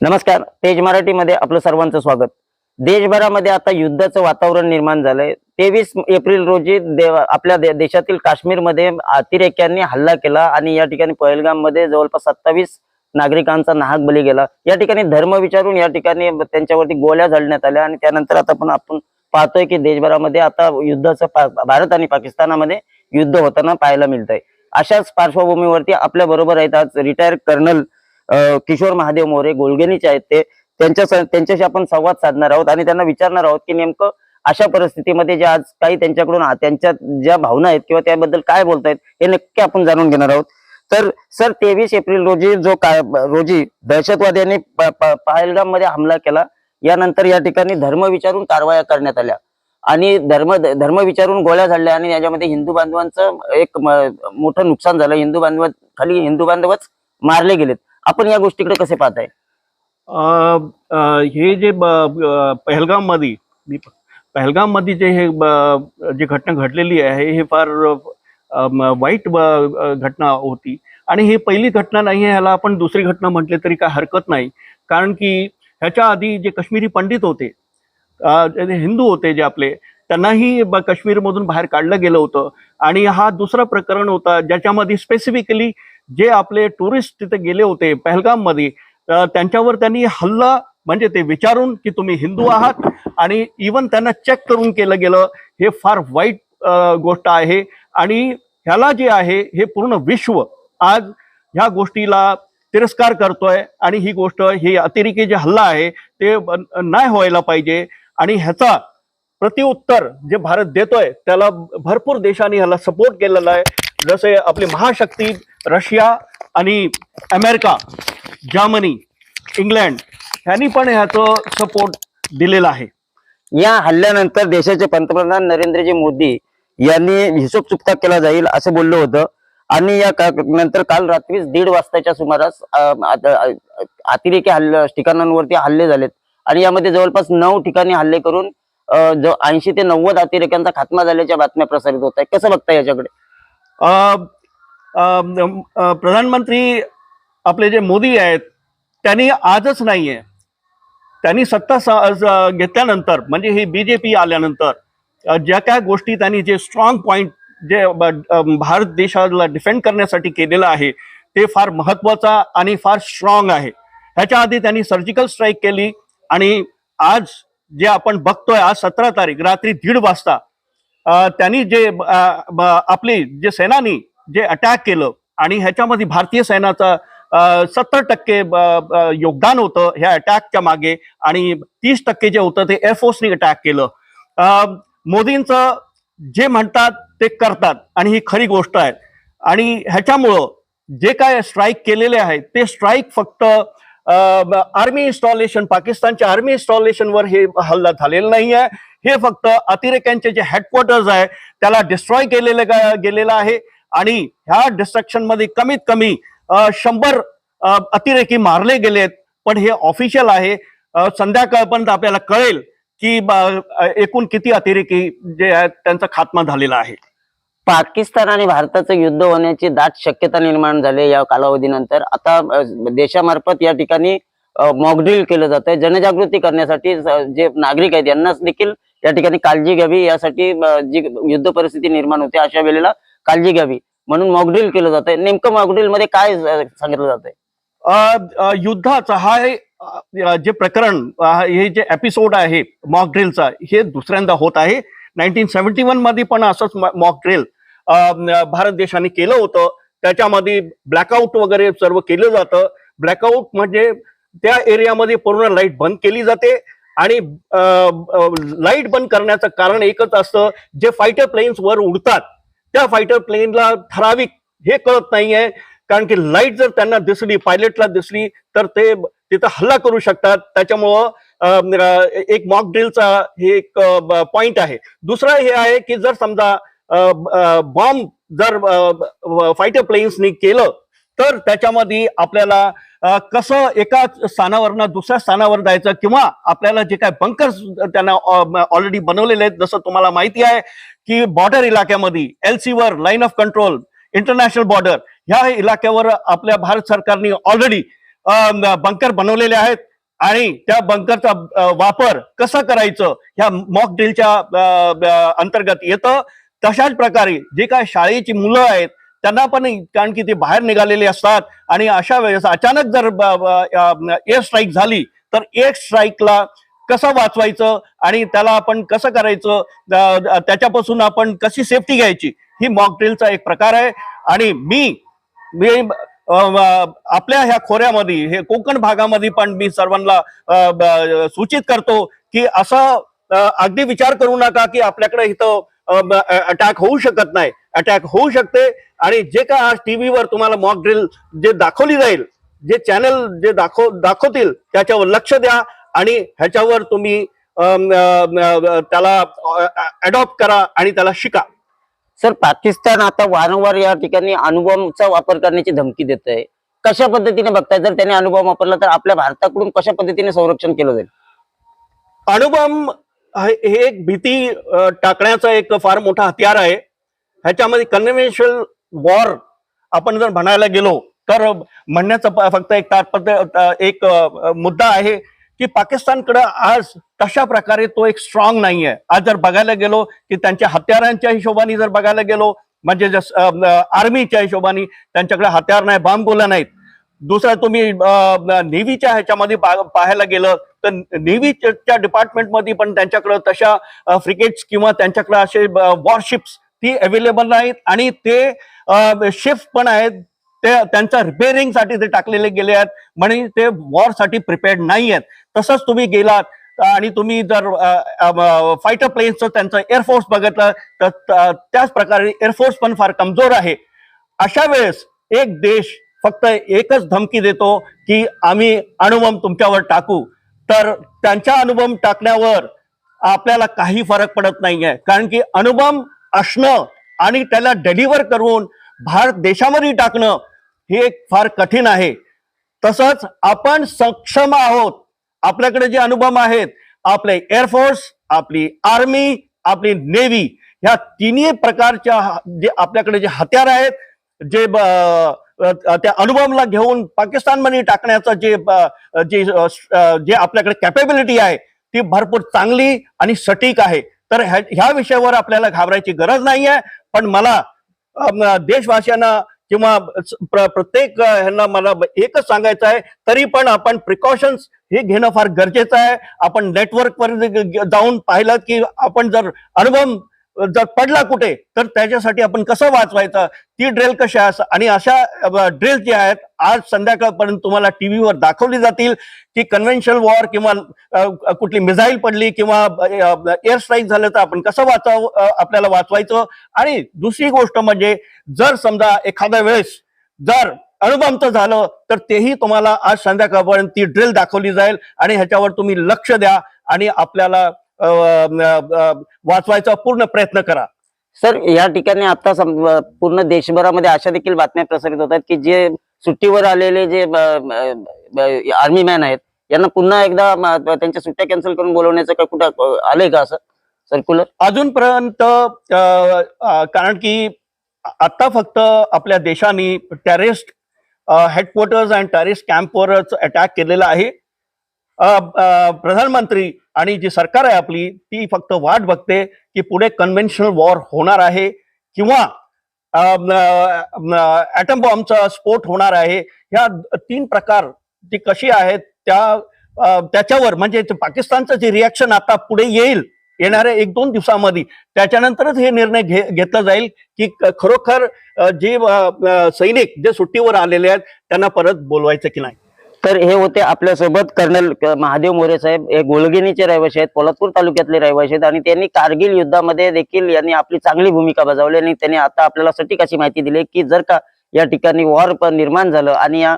नमस्कार तेज मराठीमध्ये आपलं सर्वांचं स्वागत. देशभरामध्ये आता युद्धाचं वातावरण निर्माण झालंय. तेवीस एप्रिल रोजी देव आपल्या दे- देशातील काश्मीरमध्ये अतिरेक्यांनी हल्ला केला आणि या ठिकाणी पहलगाममध्ये जवळपास सत्तावीस नागरिकांचा नाहक बली गेला. या ठिकाणी धर्म विचारून या ठिकाणी त्यांच्यावरती गोळ्या झाडण्यात आल्या आणि त्यानंतर आता पण आपण पाहतोय की देशभरामध्ये आता युद्धाचं भारत आणि पाकिस्तानामध्ये युद्ध होताना पाहायला मिळतंय. अशाच पार्श्वभूमीवरती आपल्या बरोबर आहेत आज रिटायर कर्नल किशोर महादेव मोरे गोलगेनीचे आहेत ते त्यांच्या त्यांच्याशी आपण संवाद साधणार आहोत आणि त्यांना विचारणार आहोत की नेमकं अशा परिस्थितीमध्ये जे आज काही त्यांच्याकडून त्यांच्या ज्या भावना आहेत किंवा त्याबद्दल काय बोलतायत हे नक्की आपण जाणून घेणार आहोत. तर सर तेवीस एप्रिल रोजी जो काय रोजी दहशतवाद्यांनी प- पहलगाममध्ये हमला केला यानंतर या ठिकाणी धर्म विचारून कारवाया करण्यात आल्या. आणि धर्म धर्म विचारून गोळ्या झाडल्या आणि याच्यामध्ये हिंदू बांधवांचं एक मोठं नुकसान झालं. हिंदू बांधव खाली हिंदू बांधवच मारले गेलेत. आपण या गोष्टीकडे कसे पाहताय? हे जे पहलगाममध्ये पहलगाममध्ये जे हे जे घटना घडलेली आहे हे फार वाईट घटना होती. आणि ही पहिली घटना नाही आहे ह्याला आपण दुसरी घटना म्हटले तरी काय हरकत नाही. कारण की ह्याच्या आधी जे काश्मीरी पंडित होते हिंदू होते जे आपले त्यांनाही काश्मीरमधून बाहेर काढलं गेलं होतं. आणि हा दुसरा प्रकरण होता ज्याच्यामध्ये स्पेसिफिकली जे आपले टुरिस्ट तिथे गेले होते पहलगाममध्ये त्यांच्यावर त्यांनी हल्ला म्हणजे ते विचारून की तुम्ही हिंदू आहात आणि इवन त्यांना चेक करून केलं गेलं हे फार वाईट गोष्ट आहे. आणि ह्याला जे आहे हे पूर्ण विश्व आज ह्या गोष्टीला तिरस्कार करतोय आणि ही गोष्ट ही अतिरेकी जे हल्ला आहे ते नाही व्हायला पाहिजे. आणि ह्याचा प्रतिउत्तर जे भारत देतोय त्याला भरपूर देशांनी ह्याला सपोर्ट केलेला आहे. जसे आपली महाशक्ती रशिया आणि अमेरिका जर्मनी इंग्लंड ह्यांनी पण ह्याचं सपोर्ट दिलेला आहे. या हल्ल्यानंतर देशाचे पंतप्रधान नरेंद्रजी मोदी यांनी हिशोब चुकता केला जाईल असं बोललं होतं. आणि या का- नंतर काल रात्री दीड वाजताच्या सुमारास अतिरेकी हल्ले ठिकाणांवरती हल्ले झालेत. आणि यामध्ये जवळपास नऊ ठिकाणी हल्ले करून ऐंशी ते नव्वद अतिरेक्यांचा खात्मा झाल्याच्या बातम्या प्रसारित होत आहेत. कसं बघताय याच्याकडे? प्रधानमंत्री आपले जे मोदी आहेत त्यांनी आजच नाहीये. त्यांनी सत्ता घेतल्यानंतर म्हणजे ही बीजेपी आल्यानंतर ज्या काय गोष्टी त्यांनी जे स्ट्रॉंग पॉईंट जे भारत देशाला डिफेंड करण्यासाठी केलेलं आहे ते फार महत्त्वाचा आणि फार स्ट्रॉंग आहे. ह्याच्या आधी त्यांनी सर्जिकल स्ट्राईक केली आणि आज जे आपण बघतोय आज सतरा तारीख रात्री दीड वाजता त्यांनी जे आपली जे सेनानी जे अटॅक केलं आणि ह्याच्यामध्ये भारतीय सैन्याचा सत्तर टक्के ब- योगदान होतं ह्या अटॅकच्या मागे आणि तीस टक्के जे होतं ते एअरफोर्सनी अटॅक केलं. मोदींचं जे म्हणतात ते करतात आणि ही खरी गोष्ट आहे. आणि ह्याच्यामुळं जे काय स्ट्राईक केलेले आहेत ते स्ट्राईक फक्त आर्मी इन्स्टॉलेशन पाकिस्तानच्या आर्मी इन्स्टॉलेशनवर हे हल्ला झालेला नाही आहे. हे फक्त अतिरेक्यांचे जे हेडक्वार्टर्स आहे त्याला डिस्ट्रॉय केलेलं गेलेलं आहे. आणि ह्या डिस्ट्रक्शनमध्ये कमीत कमी शंभर अतिरेकी मारले गेलेत. पण हे ऑफिशियल आहे. संध्याकाळपर्यंत आपल्याला कळेल की एकूण किती अतिरेकी जे आहेत त्यांचा खात्मा झालेला आहे. पाकिस्तान आणि भारताचं युद्ध होण्याची दाट शक्यता निर्माण झाली या कालावधीनंतर. आता देशामार्फत या ठिकाणी मॉकड्रिल केलं जात आहे जनजागृती करण्यासाठी जे नागरिक आहेत यांनाच देखील या ठिकाणी काळजी घ्यावी. यासाठी जी युद्ध परिस्थिती निर्माण होते अशा वेळेला काळजी घ्यावी. म्हणून मॉकड्रिल केलं जात आहे नेमकं मॉकड्रिलमध्ये काय सांगितलं जात आहे युद्धाचा हा जे प्रकरण हे जे एपिसोड आहे मॉक ड्रिलचा हे दुसऱ्यांदा होत आहे. नाईन्टीन सेव्हन्टी वनमध्ये पण असंच मॉकड्रिल भारत देशाने केलं होतं. त्याच्यामध्ये ब्लॅकआउट वगैरे सर्व केलं जातं. ब्लॅकआउट म्हणजे त्या एरियामध्ये पूर्ण लाइट बंद केली जाते. आणि लाइट बंद करण्याचं कारण एकच असतं जे फायटर प्लेन्स वर उडतात त्या फायटर प्लेनला ठराविक हे कळत नाहीये. कारण की लाइट जर त्यांना दिसली पायलटला दिसली तर ते तिथं हल्ला करू शकतात. त्याच्यामुळं एक मॉक ड्रिलचा हे एक पॉइंट आहे. दुसरं हे आहे की जर समजा बॉम्ब जर फायटर प्लेन्सनी केलं तर त्याच्यामध्ये आपल्याला कसं एका स्थानावरनं दुसऱ्या स्थानावर जायचं किंवा आपल्याला जे काय बंकर त्यांना ऑलरेडी बनवलेले आहेत जसं तुम्हाला माहिती आहे की बॉर्डर इलाक्यामध्ये एल वर line of control international border ह्या इलाक्यावर आपल्या भारत सरकारने ऑलरेडी बंकर बनवलेले आहेत आणि त्या बंकरचा वापर कसा करायचं ह्या मॉक ड्रिलच्या अंतर्गत येतं. तशाच प्रकारे जे काय शाळेची मुलं आहेत त्यांना पण कारण की ते बाहेर निघालेले असतात. आणि अशा वेळेस अचानक जर एअर स्ट्राईक झाली तर एअर स्ट्राईकला कसं वाचवायचं? आणि त्याला आपण कसं करायचं? त्याच्यापासून आपण कशी सेफ्टी घ्यायची? ही मॉक ड्रिलचा एक प्रकार आहे. आणि मी मी आपल्या ह्या खोऱ्यामध्ये हे कोकण भागामध्ये पण मी सर्वांना सूचित करतो की असं अगदी विचार करू नका की आपल्याकडे इथं अटॅक होऊ शकत नाही. अटॅक होऊ शकते. आणि जे काय आज टीव्हीवर तुम्हाला मॉक ड्रिल जे दाखवली जाईल जे चॅनल जे दाखव दाखवतील त्याच्यावर लक्ष द्या. आणि ह्याच्यावर तुम्ही त्याला अडॉप्ट करा आणि त्याला शिका. सर पाकिस्तान आता वारंवार या ठिकाणी अणुबॉम्बचा वापर करण्याची धमकी देत आहे कशा पद्धतीने बघताय? जर त्याने अणुबॉम्ब वापरला तर आपल्या भारताकडून कशा पद्धतीने संरक्षण केलं जाईल? अणुबॉम्ब हे एक भीती टाकण्याचा एक फार मोठा हत्यार आहे. ह्याच्यामध्ये कन्व्हेन्शनल वॉर आपण जर म्हणायला गेलो तर म्हणण्याचं फक्त एक तात्पर्य एक मुद्दा आहे की पाकिस्तानकडे आज तशा प्रकारे तो एक स्ट्रॉंग नाही आहे आज जर बघायला गेलो की त्यांच्या हत्यारांच्या हिशोबाने जर बघायला गेलो म्हणजे जस आर्मीच्या हिशोबाने त्यांच्याकडे हत्यार नाही बॉम्ब गोला नाहीत. दुसरं तुम्ही नेव्हीच्या ह्याच्यामध्ये पाहायला गेलं तर नेव्हीच्या डिपार्टमेंटमध्ये पण त्यांच्याकडं तशा फ्रिगेट्स किंवा त्यांच्याकडे असे वॉरशिप्स ती अवेलेबल नाहीत आणि ते शिफ्ट पण आहेत. ते त्यांच्या रिपेअरिंगसाठी ते टाकलेले गेले आहेत. म्हणजे ते वॉरसाठी प्रिपेअर्ड नाही आहेत. तसंच तुम्ही गेलात आणि तुम्ही जर फायटर प्लेन्सचं त्यांचं एअरफोर्स बघितलं तर त्याच प्रकारे एअरफोर्स पण फार कमजोर आहे. अशा वेळेस एक देश फक्त एकच धमकी देतो की आम्ही अणुबॉम्ब तुमच्यावर टाकू. तर त्यांच्या अणुबॉम्ब टाकण्यावर आपल्याला काही फरक पडत नाहीये. कारण की अणुबॉम्ब असणं आणि त्याला डिलिव्हर करून भारत देशामध्ये टाकणं हे एक फार कठीण आहे. तसंच आपण सक्षम आहोत. आपल्याकडे जे अनुभव आहेत आपले एअरफोर्स आपली आर्मी आपली नेव्ही ह्या तिन्ही प्रकारच्या जे आपल्याकडे जे हत्यार आहेत जे ब- त्या अनुभवला घेऊन पाकिस्तानमध्ये टाकण्याचं जे जे आपल्याकडे कॅपेबिलिटी आहे ती भरपूर चांगली आणि सटीक आहे. तर ह्या विषयावर आपल्याला घाबरायची गरज नाही आहे पण मला देशवासियांना किंवा प्र- प्रत्येक ह्यांना मला एकच सांगायचं आहे तरी पण आपण प्रिकॉशन्स हे घेणं फार गरजेचं आहे. आपण नेटवर्कवर जाऊन पाहिलं की आपण जर अनुभव जर पडला कुठे तर त्याच्यासाठी आपण कसं वाचवायचं ती ड्रिल कशा असं आणि अशा ड्रिल जे आहेत आज संध्याकाळपर्यंत तुम्हाला टीव्हीवर दाखवली जातील की कन्व्हेन्शनल वॉर किंवा कुठली मिझाईल पडली किंवा एअर स्ट्राईक झालं तर आपण कसं वाचाव आपल्याला वाचवायचं? आणि दुसरी गोष्ट म्हणजे जर समजा एखाद्या वेळेस जर अणुबॉम्बचं झालं तर तेही तुम्हाला आज संध्याकाळपर्यंत ती ड्रिल दाखवली जाईल आणि ह्याच्यावर तुम्ही लक्ष द्या आणि आपल्याला वाचवायचा पूर्ण प्रयत्न करा. सर या ठिकाणी आता पूर्ण देशभरामध्ये अशा देखील बातम्या प्रसारित होत आहेत की जे सुट्टीवर आलेले जे आर्मी मॅन आहेत यांना पुन्हा एकदा त्यांच्या सुट्ट्या कॅन्सल करून बोलवण्याचं काय कुठं आलंय का असं? सर्क्युलर अजूनपर्यंत कारण की आता फक्त आपल्या देशाने टेररिस्ट हेडक्वार्टर्स अँड टेररिस्ट कॅम्पवरच अटॅक केलेला आहे. प्रधानमंत्री आणि जी सरकार आहे आपली ती फक्त वाट बघते की पुढे कन्व्हेन्शनल वॉर होणार आहे किंवा ॲटम बॉम्बचा स्फोट होणार आहे. ह्या तीन प्रकार ती कशी आहेत त्या त्याच्यावर म्हणजे पाकिस्तानचं जे रिॲक्शन आता पुढे येईल येणाऱ्या एक दोन दिवसामध्ये त्याच्यानंतरच हे निर्णय घे घेतला जाईल की खरोखर जे सैनिक जे सुट्टीवर आलेले आहेत त्यांना परत बोलवायचं की नाही. तर हे होते आपल्यासोबत कर्नल महादेव मोरे साहेब हे गोळगिनीचे रहिवासी आहेत पोलादपूर तालुक्यातले रहिवासी आहेत आणि त्यांनी कारगिल युद्धामध्ये देखील यांनी आपली चांगली भूमिका बजावली आणि त्यांनी आता आपल्याला सटीक अशी माहिती दिली की जर का या ठिकाणी वॉर निर्माण झालं आणि या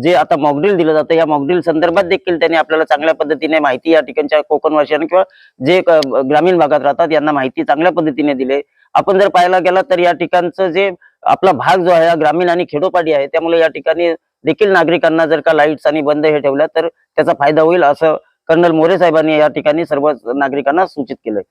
जे आता मॉकड्रिल दिलं जातं या मॉकड्रिल संदर्भात देखील त्यांनी आपल्याला चांगल्या पद्धतीने माहिती या ठिकाणच्या कोकणवासियांना किंवा जे ग्रामीण भागात राहतात यांना माहिती चांगल्या पद्धतीने दिली. आपण जर पाहायला गेला तर या ठिकाणचं जे आपला भाग जो आहे ग्रामीण आणि खेडोपाडी आहे त्यामुळे या ठिकाणी देखील नागरिकांना जर का लाईट्स आणि बंद हे ठेवल्या तर त्याचा फायदा होईल असं कर्नल मोरे साहेबांनी या ठिकाणी सर्व नागरिकांना सूचित केलंय.